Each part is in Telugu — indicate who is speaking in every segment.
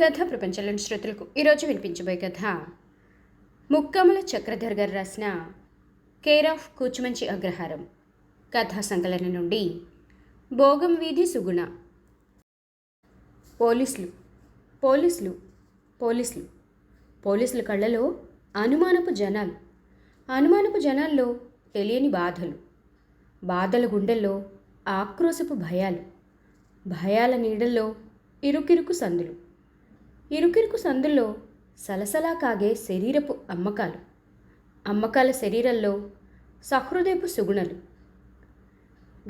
Speaker 1: కథ ప్రపంచంలోని శ్రోతలకు ఈరోజు వినిపించబోయే కథ. ముక్కముల చక్రధర్ గారు రాసిన కేర్ ఆఫ్ కూచుమంచి అగ్రహారం కథా సంకలన నుండి భోగం వీధి సుగుణ. పోలీసులు పోలీసులు పోలీసులు. పోలీసుల కళ్ళలో అనుమానపు జనాలు. అనుమానపు జనాల్లో తెలియని బాధలు. బాధల గుండెల్లో ఆక్రోశపు భయాలు. భయాల నీడల్లో ఇరుకిరుకు సందులు. ఇరుకిరుకు సందుల్లో సలసలా కాగే శరీరపు అమ్మకాలు. అమ్మకాల శరీరంలో సహృదయపు సుగుణలు.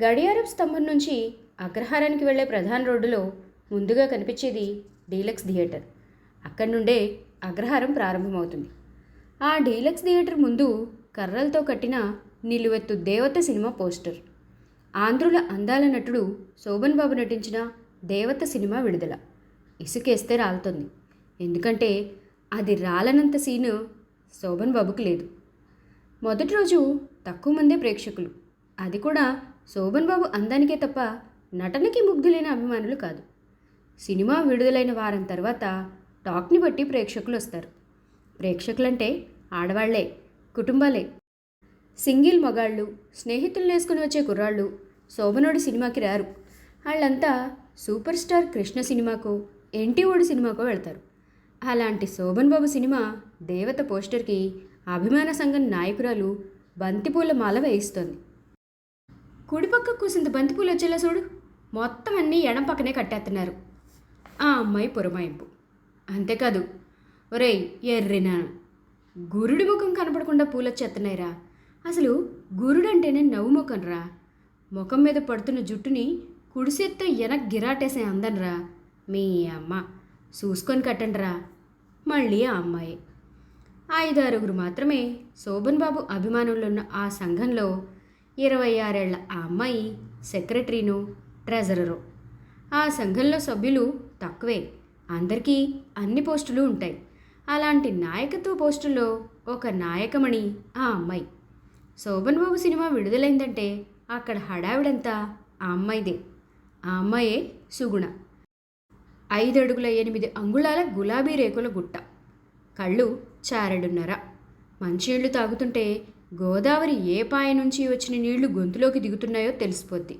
Speaker 1: గడియారపు స్తంభం నుంచి అగ్రహారానికి వెళ్ళే ప్రధాన రోడ్డులో ముందుగా కనిపించేది డీలక్స్ థియేటర్. అక్కడి నుండే అగ్రహారం ప్రారంభమవుతుంది. ఆ డీలక్స్ థియేటర్ ముందు కర్రలతో కట్టిన నిలువెత్తు దేవత సినిమా పోస్టర్. ఆంధ్రుల అందాల నటుడు శోభన్ బాబు నటించిన దేవత సినిమా విడుదల. ఇసుకేస్తే రాలుతుంది. ఎందుకంటే అది రాలనంత సీను శోభన్ బాబుకు లేదు. మొదటి రోజు తక్కువ మందే ప్రేక్షకులు. అది కూడా శోభన్ బాబు అందానికే తప్ప నటనకి ముగ్ధులైన అభిమానులు కాదు. సినిమా విడుదలైన వారం తర్వాత టాక్ని బట్టి ప్రేక్షకులు వస్తారు. ప్రేక్షకులంటే ఆడవాళ్ళే కుటుంబాలే. సింగిల్ మగాళ్ళు స్నేహితులు వేసుకుని వచ్చే కుర్రాళ్ళు శోభనోడి సినిమాకి రారు. వాళ్ళంతా సూపర్ స్టార్ కృష్ణ సినిమాకు ఎన్టీఓడి సినిమాకు వెళ్తారు. అలాంటి శోభన్ బాబు సినిమా దేవత పోస్టర్కి అభిమాన సంఘం నాయకురాలు బంతిపూల మాల వేయిస్తోంది. కుడిపక్క కూసింత బంతిపూలు వచ్చేలా చూడు. మొత్తం అన్నీ ఎడం పక్కనే కట్టేస్తున్నారు ఆ అమ్మాయి పురమాయింపు. అంతేకాదు ఒరేయ్ ఎర్రినా గురుడి ముఖం కనపడకుండా పూలొచ్చేస్తున్నాయిరా అసలు గురుడంటేనే నవ్వు ముఖం రా ముఖం మీద పడుతున్న జుట్టుని కుడిసేత్తో ఎనక్ గిరాటేసే అందనరా. మీ అమ్మ. చూసుకొని కట్టండిరా. మళ్ళీ ఆ అమ్మాయి. ఐదారుగురు మాత్రమే శోభన్ బాబు అభిమానులు ఉన్న ఆ సంఘంలో ఇరవై ఆరేళ్ళ ఆ అమ్మాయి సెక్రటరీను ట్రెజరరు. ఆ సంఘంలో సభ్యులు తక్కువే. అందరికీ అన్ని పోస్టులు ఉంటాయి. అలాంటి నాయకత్వ పోస్టుల్లో ఒక నాయకమణి ఆ అమ్మాయి. శోభన్ బాబు సినిమా విడుదలైందంటే అక్కడ హడావిడంతా ఆ అమ్మాయిదే. ఆ అమ్మాయే సుగుణ. ఐదు అడుగుల ఎనిమిది అంగుళాల గులాబీ రేకుల గుట్ట. కళ్ళు చారెడున్నర. మంచినీళ్ళు తాగుతుంటే గోదావరి ఏ పాయ నుంచి వచ్చిన నీళ్ళు గొంతులోకి దిగుతున్నాయో తెలిసిపోద్ది.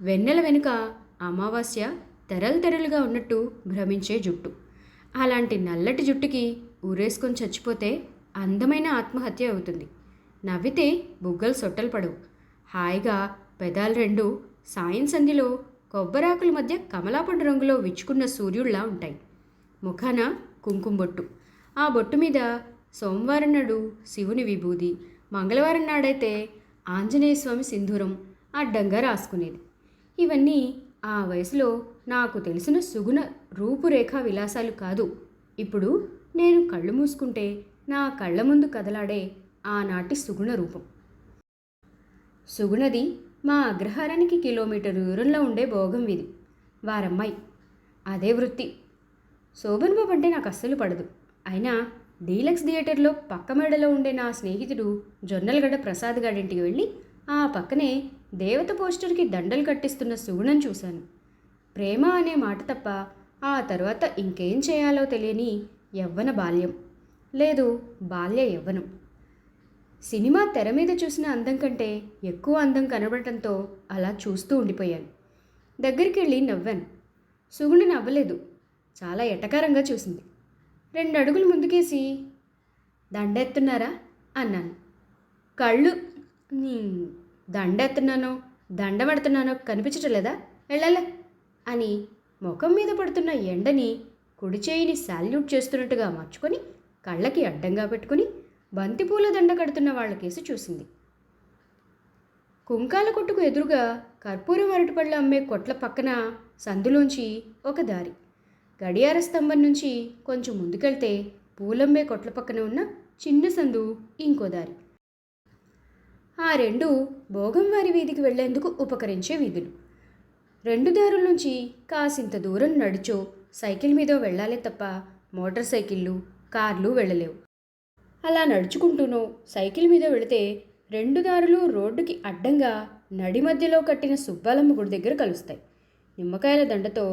Speaker 1: వెన్నెల వెనుక అమావాస్య తెరలు తెరలుగా ఉన్నట్టు భ్రమించే జుట్టు. అలాంటి నల్లటి జుట్టుకి ఊరేసుకొని చచ్చిపోతే అందమైన ఆత్మహత్య అవుతుంది. నవ్వితే బుగ్గలు సొట్టలు పడవు. హాయిగా పెదాలు రెండు సాయం సంధిలో కొబ్బరాకుల మధ్య కమలాపండు రంగులో విచ్చుకున్న సూర్యుడిలా ఉంటాయి. ముఖాన కుంకుమ బొట్టు. ఆ బొట్టు మీద సోమవారం నాడు శివుని విభూది మంగళవారం నాడైతే ఆంజనేయ స్వామి సింధూరం అడ్డంగా రాసుకునేది. ఇవన్నీ ఆ వయసులో నాకు తెలిసిన సుగుణ రూపురేఖ విలాసాలు కాదు. ఇప్పుడు నేను కళ్ళు మూసుకుంటే నా కళ్ళ ముందు కదలాడే ఆనాటి సుగుణ రూపం. సుగుణది మా అగ్రహారానికి కిలోమీటర్ దూరంలో ఉండే భోగం వీధి వారమ్మాయి అదే వృత్తి. శోభన్ బాబు అంటే నాకు అస్సలు పడదు. అయినా డీలక్స్ థియేటర్లో పక్క మేడలో ఉండే నా స్నేహితుడు జొన్నలగడ్డ ప్రసాద్ గారింటికి వెళ్ళి ఆ పక్కనే దేవత పోస్టర్కి దండలు కట్టిస్తున్న సుగుణం చూశాను. ప్రేమ అనే మాట తప్ప ఆ తర్వాత ఇంకేం చేయాలో తెలియని యవ్వన బాల్యం. లేదు బాల్య యవ్వనం. సినిమా తెర మీద చూసిన అందం కంటే ఎక్కువ అందం కనబడటంతో అలా చూస్తూ ఉండిపోయాను. దగ్గరికి వెళ్ళి నవ్వాను. సుగుణి నవ్వలేదు. చాలా ఎటకారంగా చూసింది. రెండు అడుగులు ముందుకేసి దండెత్తున్నారా? అన్నాను. కళ్ళు దండెత్తున్నానో దండమెడుతున్నానో కనిపించటం లేదా వెళ్ళలే అని ముఖం మీద పడుతున్న ఎండని కుడి చేయిని సాల్యూట్ చేస్తున్నట్టుగా మార్చుకొని కళ్ళకి అడ్డంగా పెట్టుకుని బంతిపూల దండ కడుతున్న వాళ్ళ కేసు చూసింది. కుంకాల కొట్టుకు ఎదురుగా కర్పూరం అరటిపళ్ళు అమ్మే కొట్ల పక్కన సందులోంచి ఒక దారి. గడియార స్తంభం నుంచి కొంచెం ముందుకెళ్తే పూలమ్మే కొట్ల పక్కన ఉన్న చిన్న సందు ఇంకో దారి. ఆ రెండు భోగంవారి వీధికి వెళ్ళేందుకు ఉపకరించే వీధులు. రెండు దారుల నుంచి కాసింత దూరం నడిచో సైకిల్ మీద వెళ్ళాలే తప్ప మోటార్ సైకిళ్ళు కార్లు వెళ్ళలేవు అలా నడుచుకుంటూనో సైకిల్ మీద వెళితే రెండు దారులు రోడ్డుకి అడ్డంగా నడి మధ్యలో కట్టిన సుబ్బాలమ్మ గుడి దగ్గర కలుస్తాయి. నిమ్మకాయల దండతో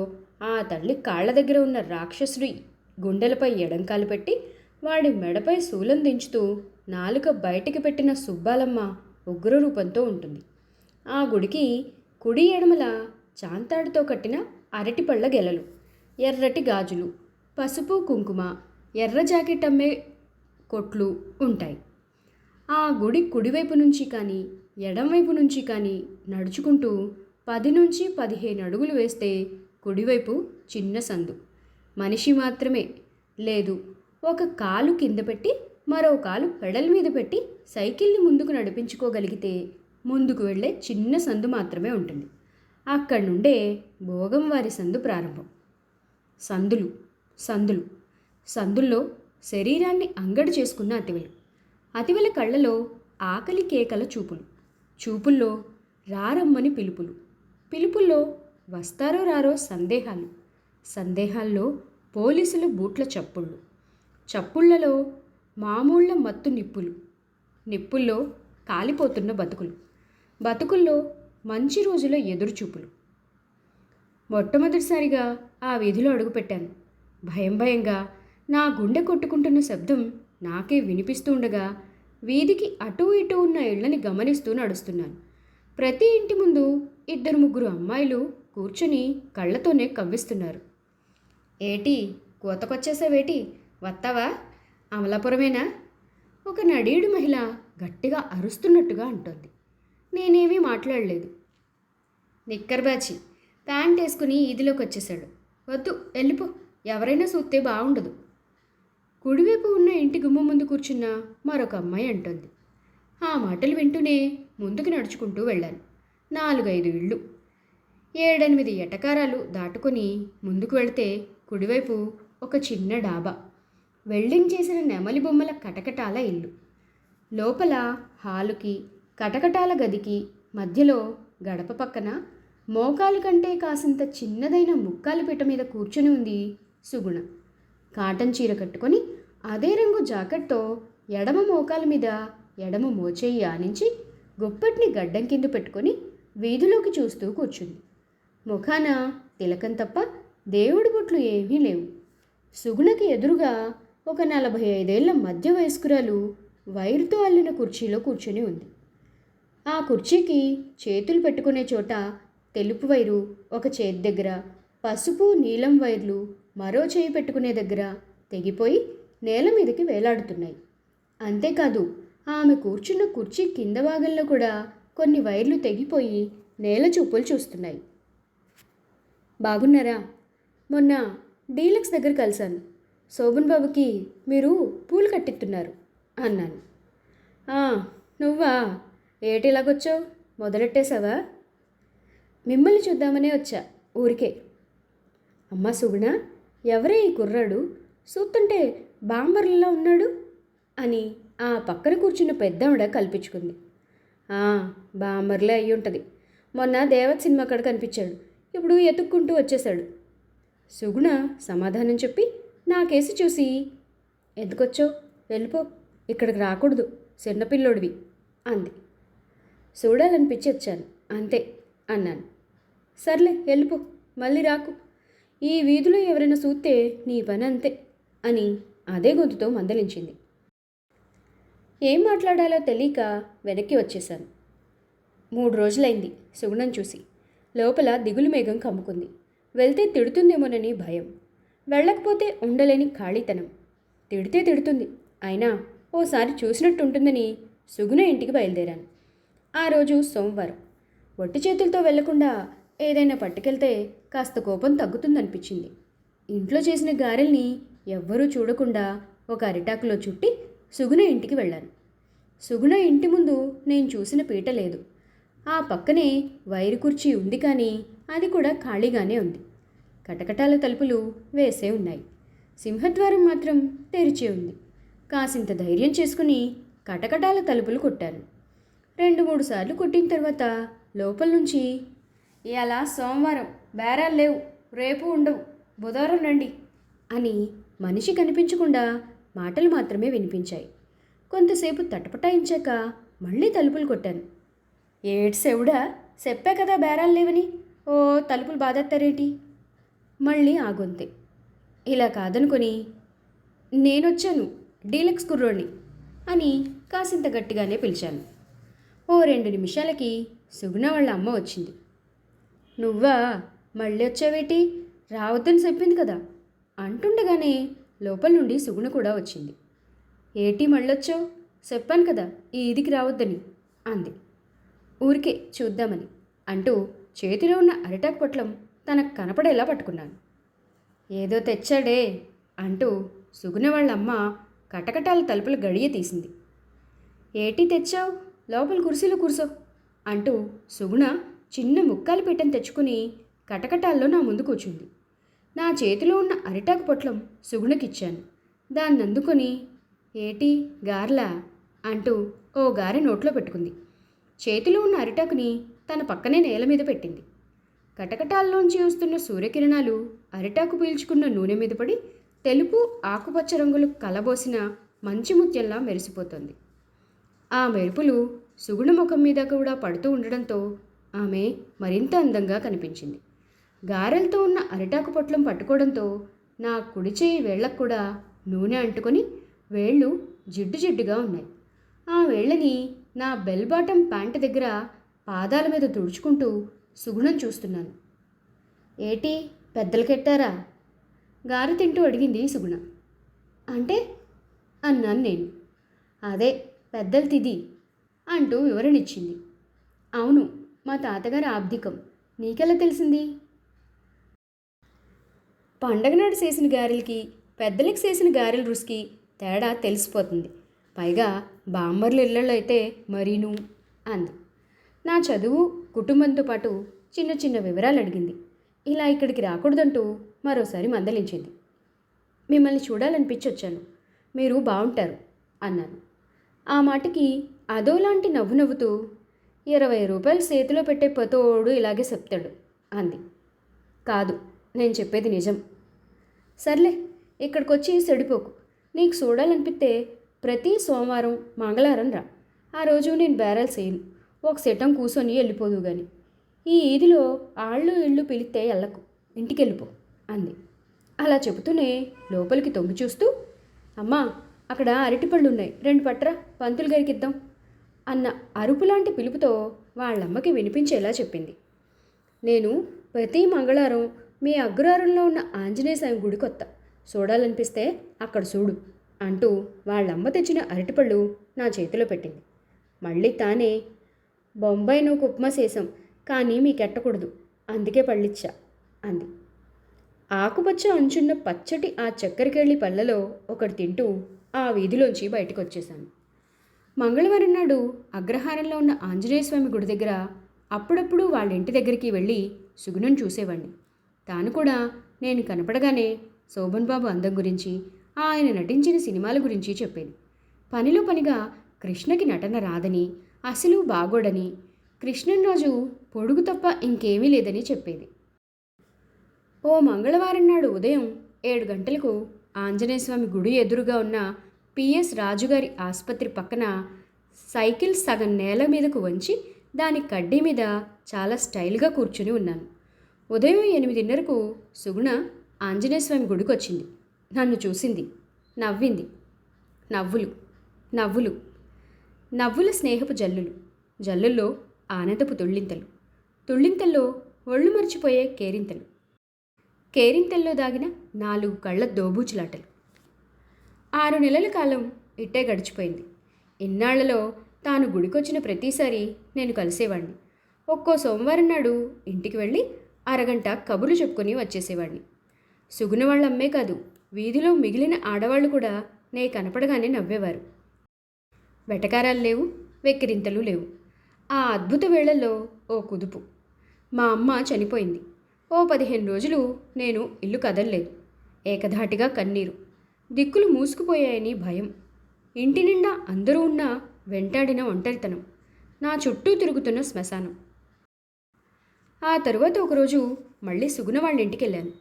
Speaker 1: ఆ తల్లి కాళ్ళ దగ్గర ఉన్న రాక్షసుడి గుండెలపై ఎడంకాలు పెట్టి వాడి మెడపై శూలం దించుతూ నాలుక బయటికి పెట్టిన సుబ్బాలమ్మ ఉగ్ర రూపంతో ఉంటుంది. ఆ గుడికి కుడి ఎడమల చాంతాడితో కట్టిన అరటిపళ్ళ గెలలు ఎర్రటి గాజులు పసుపు కుంకుమ ఎర్ర జాకెట్ అమ్మే కొట్లు ఉంటాయి. ఆ గుడి కుడివైపు నుంచి కానీ ఎడంవైపు నుంచి కానీ నడుచుకుంటూ పది నుంచి పదిహేను అడుగులు వేస్తే కుడివైపు చిన్న సందు. మనిషి మాత్రమే. లేదు ఒక కాలు కింద పెట్టి మరో కాలు పెడల్ మీద పెట్టి సైకిల్ని ముందుకు నడిపించుకోగలిగితే ముందుకు వెళ్ళే చిన్న సందు మాత్రమే ఉంటుంది. అక్కడి నుండే భోగం వారి సందు ప్రారంభం. సందులు సందులు. సందుల్లో శరీరాన్ని అంగడి చేసుకున్న అతివలు. అతివల కళ్ళలో ఆకలి కేకల చూపులు. చూపుల్లో రారమ్మని పిలుపులు. పిలుపుల్లో వస్తారో రారో సందేహాలు. సందేహాల్లో పోలీసుల బూట్ల చప్పుళ్ళు. చప్పుళ్ళలో మామూళ్ళ మత్తు నిప్పులు. నిప్పుల్లో కాలిపోతున్న బతుకులు. బతుకుల్లో మంచి రోజుల ఎదురుచూపులు. మొట్టమొదటిసారిగా ఆ వీధిలో అడుగుపెట్టాను. భయం భయంగా నా గుండె కొట్టుకుంటున్న శబ్దం నాకే వినిపిస్తూ ఉండగా వీధికి అటూ ఇటూ ఉన్న ఇళ్ళని గమనిస్తూ నడుస్తున్నాను. ప్రతి ఇంటి ముందు ఇద్దరు ముగ్గురు అమ్మాయిలు కూర్చుని కళ్ళతోనే కవ్విస్తున్నారు. ఏటి కూతకొచ్చేసావేటి? వత్తావా? అమలాపురమేనా? ఒక నడీడు మహిళ గట్టిగా అరుస్తున్నట్టుగా అంటోంది. నేనేమీ మాట్లాడలేదు. నిక్కర్బాచి ప్యాంట్ వేసుకుని ఈదిలోకి వచ్చేసాడు వద్దు వెళ్ళిపో. ఎవరైనా చూస్తే బాగుండదు కుడివైపు ఉన్న ఇంటి గుమ్మ ముందు కూర్చున్న మరొక అమ్మాయి అంటోంది. ఆ మాటలు వింటూనే ముందుకు నడుచుకుంటూ వెళ్ళాను. నాలుగైదు ఇళ్ళు. ఏడెనిమిది ఎటకారాలు దాటుకొని ముందుకు వెళితే కుడివైపు ఒక చిన్న డాబా. వెల్డింగ్ చేసిన నెమలి బొమ్మల కటకటాల ఇల్లు. లోపల హాలుకి కటకటాల గదికి మధ్యలో గడప పక్కన మోకాలు కంటే కాసింత చిన్నదైన ముక్కాలు పీట మీద కూర్చొని ఉంది సుగుణ. కాటన్ చీర కట్టుకొని అదే రంగు జాకెట్తో ఎడమ మోకాల మీద ఎడమ మోచేయి ఆనించి గుప్పటిని గడ్డం కింద పెట్టుకొని వీధిలోకి చూస్తూ కూర్చుంది. ముఖాన తిలకం తప్ప దేవుడి బొట్లు ఏమీ లేవు. సుగుణకి ఎదురుగా ఒక నలభై ఐదేళ్ళ మధ్య వయస్కురాలు వైరుతో అల్లిన కుర్చీలో కూర్చుని ఉంది. ఆ కుర్చీకి చేతులు పెట్టుకునే చోట తెలుపు వైరు ఒక చేతి దగ్గర పసుపు నీలం వైర్లు మరో చేయి పెట్టుకునే దగ్గర తెగిపోయి నేల మీదకి వేలాడుతున్నాయి. అంతేకాదు ఆమె కూర్చున్న కుర్చీ కింద భాగంలో కూడా కొన్ని వైర్లు తెగిపోయి నేల చూపులు చూస్తున్నాయి. బాగున్నారా? మొన్న డీలక్స్ దగ్గర కలిశాను. శోభన్ బాబుకి మీరు పూలు కట్టిస్తున్నారు అన్నాను. నువ్వా? ఏటి ఇలాగొచ్చావు? మొదలెట్టేశావా? మిమ్మల్ని చూద్దామనే వచ్చా ఊరికే. అమ్మా సుగుణ ఎవరే ఈ కుర్రాడు? చూస్తుంటే బాంబర్లలో ఉన్నాడు? అని ఆ పక్కన కూర్చున్న పెద్దవిడ కల్పించుకుంది. "ఆ, బాంబర్లే అయి ఉంటుంది మొన్న దేవత్ సినిమా అక్కడ కనిపించాడు. ఇప్పుడు ఎతుక్కుంటూ వచ్చేశాడు. సుగుణ సమాధానం చెప్పి నా కేసు చూసి ఎందుకొచ్చావు వెళ్ళిపో. ఇక్కడికి రాకూడదు. చిన్నపిల్లోడివి అంది. చూడాలనిపించి వచ్చాను. అంతే అన్నాను. సర్లే వెళ్ళిపో. మళ్ళీ రాకు. ఈ వీధిలో ఎవరైనా చూస్తే నీ పని అంతే అని అదే గొంతుతో మందలించింది. ఏం మాట్లాడాలో తెలియక వెనక్కి వచ్చేశాను. మూడు రోజులైంది సుగుణం చూసి. లోపల దిగులు మేఘం కమ్ముకుంది. వెళ్తే తిడుతుందేమోనని భయం. వెళ్ళకపోతే ఉండలేని ఖాళీతనం. తిడితే తిడుతుంది. అయినా ఓసారి చూసినట్టుంటుందని సుగుణ ఇంటికి బయలుదేరాను. ఆ రోజు సోమవారం. ఒట్టి చేతులతో వెళ్ళకుండా ఏదైనా పట్టుకెళ్తే కాస్త కోపం తగ్గుతుందనిపించింది. ఇంట్లో చేసిన గారెల్ని ఎవ్వరూ చూడకుండా ఒక అరిటాకులో చుట్టి సుగుణ ఇంటికి వెళ్ళాను. సుగుణ ఇంటి ముందు నేను చూసిన పీట లేదు. ఆ పక్కనే వైరు కుర్చీ ఉంది కానీ అది కూడా ఖాళీగానే ఉంది. కటకటాల తలుపులు వేసే ఉన్నాయి. సింహద్వారం మాత్రం తెరిచే ఉంది. కాసింత ధైర్యం చేసుకుని కటకటాల తలుపులు కొట్టాను. రెండు మూడు సార్లు కొట్టిన తర్వాత లోపల నుంచి ఇలా సోమవారం బేరాలు లేవు రేపు ఉండవు బుధవారం రండి అని మనిషి కనిపించకుండా మాటలు మాత్రమే వినిపించాయి. కొంతసేపు తటపటాయించాక మళ్ళీ తలుపులు కొట్టాను. ఏడ్సెవుడా చెప్పా కదా బేరాలు లేవని. ఓ తలుపులు బాధెత్తారేటి? మళ్ళీ ఆగొంతే ఇలా కాదనుకొని నేనొచ్చాను డీలక్స్ కుర్రోడిని అని కాసింత గట్టిగానే పిలిచాను. ఓ రెండు నిమిషాలకి సుగుణ వాళ్ళ అమ్మ వచ్చింది. నువ్వా? మళ్ళీ వచ్చావేటి? రావద్దని చెప్పింది కదా. అంటుండగానే లోపల నుండి సుగుణ కూడా వచ్చింది. ఏటి మళ్ళొచ్చావు? చెప్పాను కదా ఈ ఇదికి రావద్దని అంది. ఊరికే చూద్దామని అంటూ చేతిలో ఉన్న అరిటాక్ పొట్లం తనకు కనపడేలా పట్టుకున్నాను. ఏదో తెచ్చాడే అంటూ సుగుణ వాళ్ళ అమ్మ కటకటాల తలుపుల గడియ తీసింది. ఏటి తెచ్చావు? లోపల కుర్చీలో కూర్చో అంటూ సుగుణ చిన్న ముక్కాలు పెట్టని తెచ్చుకుని కటకటాల్లో నా ముందు కూర్చుంది. నా చేతిలో ఉన్న అరిటాకు పొట్లం సుగుణకిచ్చాను. దాన్ని అందుకొని ఏటి గార్లా? అంటూ ఓ గారె నోట్లో పెట్టుకుంది. చేతిలో ఉన్న అరిటాకుని తన పక్కనే నేల మీద పెట్టింది. కటకటాల్లోంచి వస్తున్న సూర్యకిరణాలు అరిటాకు పీల్చుకున్న నూనె మీద పడి తెలుపు ఆకుపచ్చ రంగులు కలబోసిన మంచి ముత్యంలా మెరిసిపోతుంది. ఆ మెరుపులు సుగుణ ముఖం మీద కూడా పడుతూ ఉండడంతో ఆమె మరింత అందంగా కనిపించింది. గారెలతో ఉన్న అరిటాకు పొట్లం పట్టుకోవడంతో నా కుడి చేయి వేళ్ళకు కూడా నూనె అంటుకొని వేళ్ళు జిడ్డు జిడ్డుగా ఉన్నాయి. ఆ వేళ్ళని నా బెల్ బాటం ప్యాంట్ దగ్గర పాదాల మీద తుడుచుకుంటూ సుగుణం చూస్తున్నాను. ఏటి పెద్దలు కెట్టారా? గారె తింటూ అడిగింది సుగుణ. అంటే? అన్నాను నేను. అదే పెద్దలు తిది అంటూ వివరణిచ్చింది అవును మా తాతగారి ఆబ్దికం. నీకెలా తెలిసింది? పండగ నాడు చేసిన గారెలకి పెద్దలకి చేసిన గారెల రుచికి తేడా తెలిసిపోతుంది. పైగా బాంబర్ల ఇళ్ళల్లో అయితే మరీను అంది. నా చదువు కుటుంబంతో పాటు చిన్న చిన్న వివరాలు అడిగింది. ఇలా ఇక్కడికి రాకూడదంటూ మరోసారి మందలించింది. మిమ్మల్ని చూడాలనిపించి వచ్చాను మీరు బాగుంటారు అన్నాను ఆ మాటకి అదోలాంటి నవ్వు నవ్వుతూ ఇరవై రూపాయలు చేతిలో పెట్టే పతోడు ఇలాగే చెప్తాడు అంది. కాదు నేను చెప్పేది నిజం. సర్లే ఇక్కడికి వచ్చి సెడిపోకు నీకు చూడాలనిపిస్తే ప్రతి సోమవారం మంగళవారం రా. ఆ రోజు నేను బేరాలు చేయను. ఒక సెటం కూర్చొని వెళ్ళిపోదు కానీ ఈ ఈదిలో ఆళ్ళు ఇళ్ళు పిలిస్తే వెళ్ళకు ఇంటికి వెళ్ళిపో అంది. అలా చెబుతూనే లోపలికి తొంగి చూస్తూ అమ్మా అక్కడ అరటిపళ్ళు ఉన్నాయి రెండు పట్రా పంతులు గారికి ఇద్దాం. అన్న అరుపులాంటి పిలుపుతో వాళ్ళమ్మకి వినిపించేలా చెప్పింది. నేను ప్రతి మంగళవారం మీ అగ్రహారంలో ఉన్న ఆంజనేయ స్వామి గుడి కొత్త. చూడాలనిపిస్తే అక్కడ చూడు అంటూ వాళ్ళమ్మ తెచ్చిన అరటిపళ్ళు నా చేతిలో పెట్టింది. మళ్ళీ తానే బొంబాయి నువ్వు ఉప్మా చేసాం కానీ మీకెట్టకూడదు అందుకే పళ్ళిచ్చా అంది. ఆకుపచ్చ అంచున్న పచ్చటి ఆ చక్కెరకెళ్ళి పళ్ళలో ఒకటి తింటూ ఆ వీధిలోంచి బయటకు వచ్చేశాను మంగళవారం నాడు అగ్రహారంలో ఉన్న ఆంజనేయ స్వామి గుడి దగ్గర అప్పుడప్పుడు వాళ్ళ ఇంటి దగ్గరికి వెళ్ళి సుగుణం చూసేవాడిని తాను కూడా నేను కనపడగానే శోభన్ బాబు అందం గురించి ఆయన నటించిన సినిమాల గురించి చెప్పేది పనిలో పనిగా కృష్ణకి నటన రాదని అసలు బాగోడని కృష్ణంరాజు పొడుగు తప్ప ఇంకేమీ లేదని చెప్పేది. ఓ మంగళవారం నాడు ఉదయం ఏడు గంటలకు ఆంజనేయ స్వామి గుడి ఎదురుగా ఉన్న పిఎస్ రాజుగారి ఆసుపత్రి పక్కన సైకిల్ సగం నేల మీదకు వంచి దాని కడ్డీ మీద చాలా స్టైల్గా కూర్చుని ఉన్నాను. ఉదయం ఎనిమిదిన్నరకు సుగుణ ఆంజనేయ స్వామి గుడికి వచ్చింది నన్ను చూసింది. నవ్వింది. నవ్వులు. నవ్వులు. నవ్వుల స్నేహపు జల్లులు. జల్లుల్లో ఆనందపు తుళ్ళింతలు. తుళ్ళింతల్లో ఒళ్ళు మర్చిపోయే కేరింతలు. కేరింతల్లో దాగిన నాలుగు కళ్ళ దోబూచులాటలు. ఆరు నెలల కాలం ఇట్టే గడిచిపోయింది. ఇన్నాళ్ళలో తాను గుడికొచ్చిన ప్రతిసారి నేను కలిసేవాడిని ఒక్కో సోమవారం నాడు ఇంటికి వెళ్ళి అరగంట కబుర్లు చెప్పుకొని వచ్చేసేవాడిని సుగుణ వాళ్ళ అమ్మే కాదు వీధిలో మిగిలిన ఆడవాళ్ళు కూడా నే కనపడగానే నవ్వేవారు. వెటకారాలు లేవు వెక్కిరింతలు లేవు. ఆ అద్భుత వేళల్లో ఓ కుదుపు. మా అమ్మ చనిపోయింది. ఓ పదిహేను రోజులు నేను ఇల్లు కదలలేదు. ఏకధాటిగా కన్నీరు. దిక్కులు మూసుకుపోయాయని భయం. ఇంటి నిండా అందరూ ఉన్నా వెంటాడిన ఒంటరితనం. నా చుట్టూ తిరుగుతున్న శ్మశానం. ఆ తరువాత ఒకరోజు మళ్ళీ సుగుణ వాళ్ళ ఇంటికి వెళ్ళాను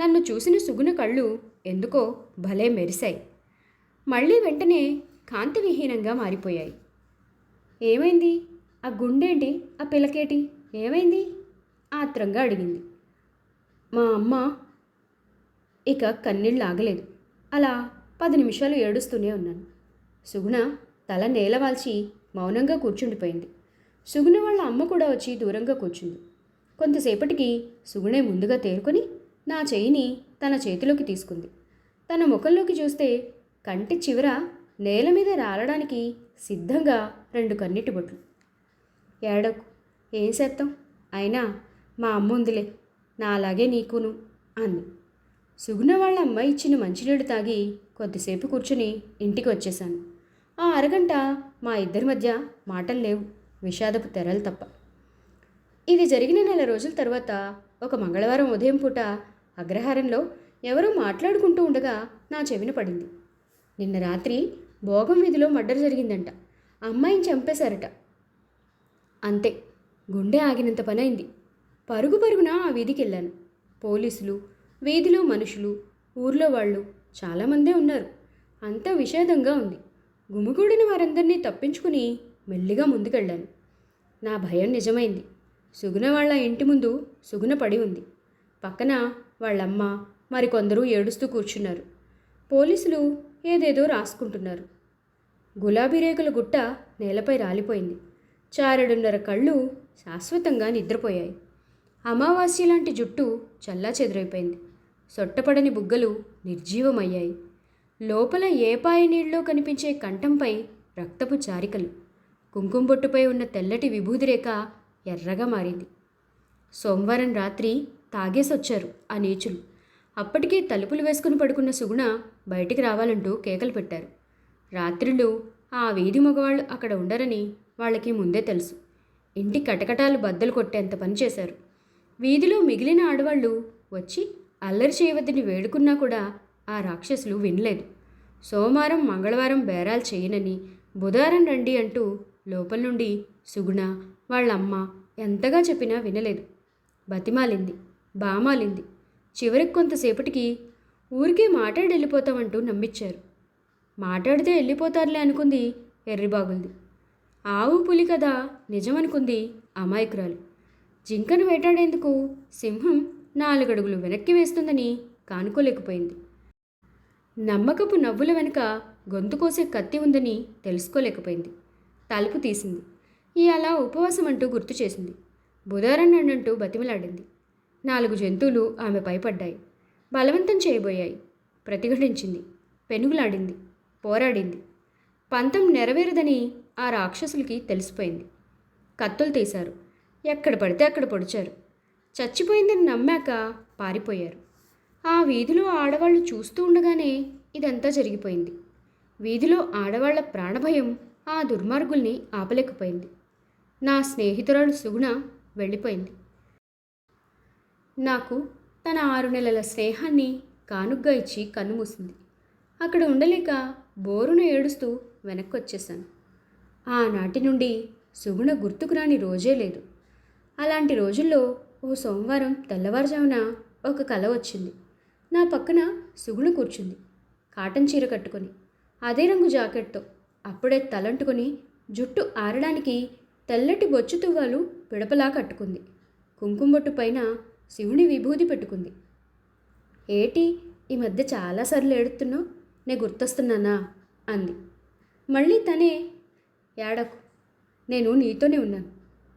Speaker 1: నన్ను చూసిన సుగుణ కళ్ళు ఎందుకో భలే మెరిశాయి. మళ్ళీ వెంటనే కాంతివిహీనంగా మారిపోయాయి. ఏమైంది? ఆ గుండేంటి? ఆ పిల్లకేటి ఏమైంది? ఆత్రంగా అడిగింది. మా అమ్మ ఇక కన్నీళ్ళు ఆగలేదు. అలా పది నిమిషాలు ఏడుస్తూనే ఉన్నాను. సుగుణ తల నేలవాల్చి మౌనంగా కూర్చుండిపోయింది. సుగుణ వాళ్ళ అమ్మ కూడా వచ్చి దూరంగా కూర్చుంది. కొంతసేపటికి సుగుణే ముందుగా తేరుకొని నా చేయిని తన చేతిలోకి తీసుకుంది. తన ముఖంలోకి చూస్తే కంటి చివర నేల మీద రాలడానికి సిద్ధంగా రెండు కన్నీటి బొట్లు. ఏడకు ఏం చేస్తాం అయినా మా అమ్మ ఉందిలే నా అలాగే నీకును అంది. సుగుణ వాళ్ళ అమ్మాయి ఇచ్చిన మంచినీళ్ళు తాగి కొద్దిసేపు కూర్చుని ఇంటికి వచ్చేశాను. ఆ అరగంట మా ఇద్దరి మధ్య మాటలు లేవు విషాదపు తెరలు తప్ప. ఇది జరిగిన నెల రోజుల తర్వాత ఒక మంగళవారం ఉదయం పూట అగ్రహారంలో ఎవరో మాట్లాడుకుంటూ ఉండగా నా చెవిన పడింది. నిన్న రాత్రి భోగం వీధిలో మర్డర్ జరిగిందంట. అమ్మాయిని చంపేశారట. అంతే గుండె ఆగినంత పని అయింది పరుగు పరుగున ఆ వీధికి వెళ్ళాను పోలీసులు వీధిలో మనుషులు ఊర్లో వాళ్ళు చాలామందే ఉన్నారు. అంతా విషాదంగా ఉంది. గుమిగూడిన వారందరినీ తప్పించుకుని మెల్లిగా ముందుకెళ్ళాను. నా భయం నిజమైంది. సుగుణ వాళ్ళ ఇంటి ముందు సుగుణ పడి ఉంది. పక్కన వాళ్ళమ్మ మరికొందరు ఏడుస్తూ కూర్చున్నారు. పోలీసులు ఏదేదో రాసుకుంటున్నారు. గులాబీ రేకుల గుట్ట నేలపై రాలిపోయింది. చారెడున్నర కళ్ళు శాశ్వతంగా నిద్రపోయాయి. అమావాస్య లాంటి జుట్టు చల్లా చెదిరైపోయింది. సొట్టపడని బుగ్గలు నిర్జీవమయ్యాయి. లోపల ఏపాయ నీళ్ళలో కనిపించే కంఠంపై రక్తపు చారికలు. కుంకుమ బొట్టుపై ఉన్న తెల్లటి విభూది రేఖ ఎర్రగా మారింది. సోమవారం రాత్రి తాగేసొచ్చారు ఆ నీచులు. అప్పటికే తలుపులు వేసుకుని పడుకున్న సుగుణ బయటికి రావాలంటూ కేకలు పెట్టారు. రాత్రులు ఆ వీధి మగవాళ్ళు అక్కడ ఉండరని వాళ్ళకి ముందే తెలుసు. ఇంటి కటకటాలు బద్దలు కొట్టేంత పని చేశారు. వీధిలో మిగిలిన ఆడవాళ్ళు వచ్చి అల్లరి చేయవద్దని వేడుకున్నా కూడా ఆ రాక్షసులు వినలేదు. సోమవారం మంగళవారం బేరాలు చేయనని బుధవారం రండి అంటూ లోపల నుండి సుగుణ వాళ్ళ అమ్మ ఎంతగా చెప్పినా వినలేదు. బతిమాలింది బామాలింది. చివరికి కొంతసేపటికి ఊరికే మాట్లాడి వెళ్ళిపోతామంటూ నమ్మిచ్చారు. మాట్లాడితే వెళ్ళిపోతారులే అనుకుంది ఎర్రిబాగుంది ఆవు పులి కదా నిజమనుకుంది అమాయకురాలు. జింకను వేటాడేందుకు సింహం నాలుగడుగులు వెనక్కి వేస్తుందని కానుకోలేకపోయింది. నమ్మకపు నవ్వుల వెనుక గొంతు కోసే కత్తి ఉందని తెలుసుకోలేకపోయింది. తలుపు తీసింది. ఈ అలా ఉపవాసం అంటూ గుర్తు చేసింది. బుధారం అంటూ బతిమలాడింది. నాలుగు జంతువులు ఆమె పైపడ్డాయి. బలవంతం చేయబోయాయి. ప్రతిఘటించింది. పెనుగులాడింది. పోరాడింది. పంతం నెరవేరదని ఆ రాక్షసులకి తెలిసిపోయింది. కత్తులు తీశారు. ఎక్కడ పడితే అక్కడ పొడిచారు. చచ్చిపోయిందని నమ్మాక పారిపోయారు. ఆ వీధిలో ఆడవాళ్ళు చూస్తూ ఉండగానే ఇదంతా జరిగిపోయింది. వీధిలో ఆడవాళ్ళ ప్రాణభయం ఆ దుర్మార్గుల్ని ఆపలేకపోయింది. నా స్నేహితురాలు సుగుణ వెళ్ళిపోయింది. నాకు తన ఆరు నెలల స్నేహాన్ని కానుగ్గా ఇచ్చి కన్నుమూసింది అక్కడ ఉండలేక బోరున ఏడుస్తూ వెనక్కి వచ్చేసాను ఆనాటి నుండి సుగుణ గుర్తుకు రాని రోజే లేదు. అలాంటి రోజుల్లో ఓ సోమవారం తెల్లవారుజామున ఒక కల వచ్చింది. నా పక్కన సుగుణ కూర్చుంది. కాటన్ చీర కట్టుకొని అదే రంగు జాకెట్తో అప్పుడే తలంటుకొని జుట్టు ఆరడానికి తెల్లటి బొచ్చు తువ్వాలు పిడపలా కట్టుకుంది. కుంకుమొట్టు పైన శివుని విభూది పెట్టుకుంది. ఏటి ఈ మధ్య చాలాసార్లు ఏడుతున్నావు నే గుర్తొస్తున్నానా? అంది. మళ్ళీ తనే ఏడకు. నేను నీతోనే ఉన్నాను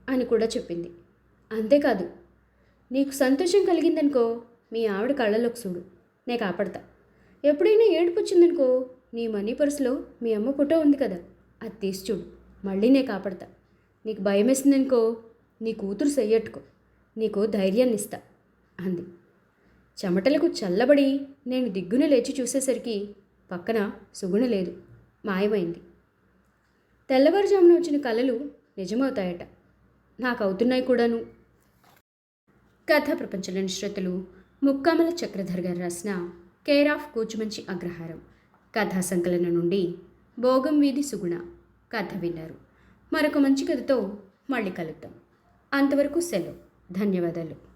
Speaker 1: అని కూడా చెప్పింది. అంతేకాదు నీకు సంతోషం కలిగిందనుకో మీ ఆవిడ కళ్ళలోకి చూడు నే కాపాడతా. ఎప్పుడైనా ఏడుపు వచ్చిందనుకో నీ మనీ పర్సులో మీ అమ్మ ఫోటో ఉంది కదా అది తీసి చూడు మళ్ళీ నే కాపాడతా. నీకు భయం వేసిందనుకో నీ కూతురు చెయ్యట్టుకో నీకు ధైర్యాన్ని ఇస్తా అంది. చెమటలకు చల్లబడి నేను దిగ్గున లేచి చూసేసరికి పక్కన సుగుణ లేదు మాయమైంది. తెల్లవారుజామున వచ్చిన కలలు నిజమవుతాయట నాకు అవుతున్నాయి కూడాను. కథ ప్రపంచంలోని శ్రోతలు ముక్కామల చక్రధర్ గారు రాసిన కేర్ ఆఫ్ కూచుమంచి అగ్రహారం. కథా సంకలనం నుండి భోగం వీధి సుగుణ కథ విన్నారు. మరొక మంచి కథతో మళ్ళీ కలుద్దాం. అంతవరకు సెలవు. ధన్యవాదాలు.